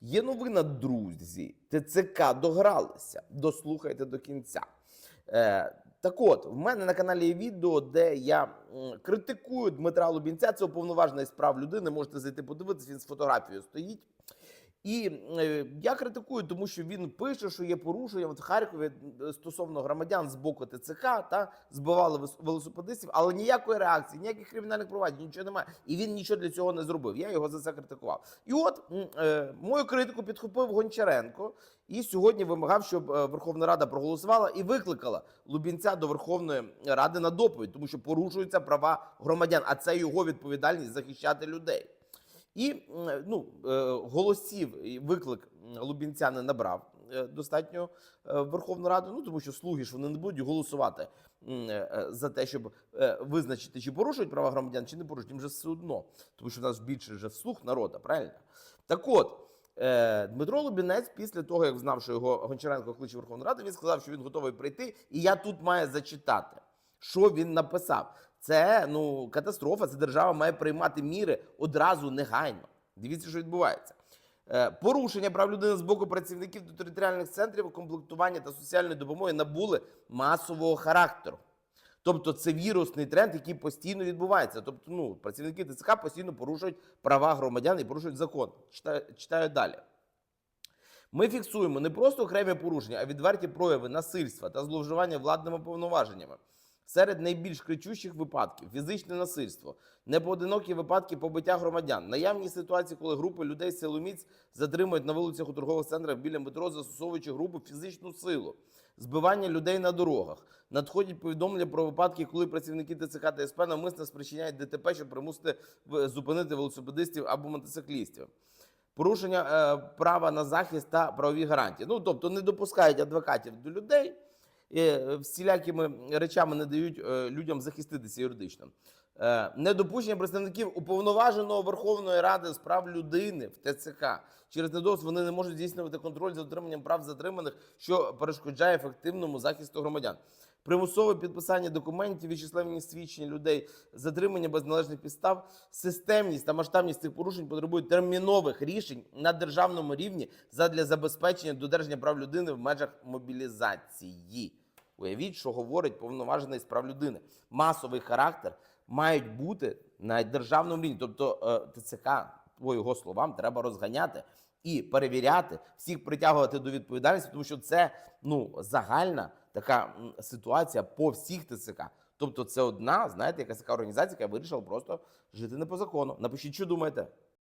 Є новина, друзі. ТЦК догралися. Дослухайте до кінця. Е, так от, в мене на каналі є відео, де я критикую Дмитра Лубінця. Це уповноважений з прав людини. Можете зайти подивитися, він з фотографією стоїть. І е, я критикую, тому що він пише, що є порушення от в Харкові е, стосовно громадян з боку ТЦК та збивали велосипедистів, але ніякої реакції, ніяких кримінальних проваджень, нічого немає. І він нічого для цього не зробив. Я його за це критикував. І от е, мою критику підхопив Гончаренко і сьогодні вимагав, щоб е, Верховна Рада проголосувала і викликала Лубінця до Верховної Ради на доповідь, тому що порушуються права громадян, а це його відповідальність захищати людей. І ну, е, голосів виклик Лубінця не набрав е, достатньо е, Верховну Раду. Ну тому що слуги ж вони не будуть голосувати за те, щоб визначити, чи порушують права громадян, чи не порушують. Їм же все одно, тому що в нас більше вже слуг народу, правильно? Так от. Дмитро Лубінець, після того, як знав, що його Гончаренко кличе Верховну Раду, він сказав, що він готовий прийти, і я тут маю зачитати, що він написав. Це ну катастрофа. Це держава має приймати міри одразу негайно. Дивіться, що відбувається. Е, Порушення прав людини з боку працівників до територіальних центрів комплектування та соціальної допомоги набули масового характеру. Тобто це вірусний тренд, який постійно відбувається. Тобто, ну, працівники ТЦК постійно порушують права громадян і порушують закон. Читаю, читаю далі. Ми фіксуємо не просто окремі порушення, а відверті прояви насильства та зловживання владними повноваженнями. Серед найбільш кричущих випадків фізичне насильство, непоодинокі випадки побиття громадян, наявні ситуації, коли групи людей силоміць затримують на вулицях у торгових центрах біля метро, застосовуючи групу фізичну силу, збивання людей на дорогах. Надходять повідомлення про випадки, коли працівники ТЦК та СП навмисно спричиняють ДТП, щоб примусити зупинити велосипедистів або мотоциклістів порушення е, права на захист та правові гарантії. Ну тобто не допускають адвокатів до людей, всілякими речами не дають е, людям захиститися юридично. Е, недопущення представників уповноваженого Верховної Ради з прав людини в ТЦК через недос вони не можуть здійснювати контроль за дотриманням прав затриманих, що перешкоджає ефективному захисту громадян. Примусове підписання документів, відчисленні свідчень людей, затримання без належних підстав, системність та масштабність цих порушень потребують термінових рішень на державному рівні задля забезпечення додержання прав людини в межах мобілізації. Уявіть, що говорить повноважений з прав людини. Масовий характер мають бути на державному рівні. Тобто е, ТЦК, по його словам, треба розганяти і перевіряти, всіх притягувати до відповідальності, тому що це ну загальна така ситуація по всіх ТЦК. Тобто, це одна, знаєте, якась така організація, яка вирішила просто жити не по закону. Напишіть, що думаєте.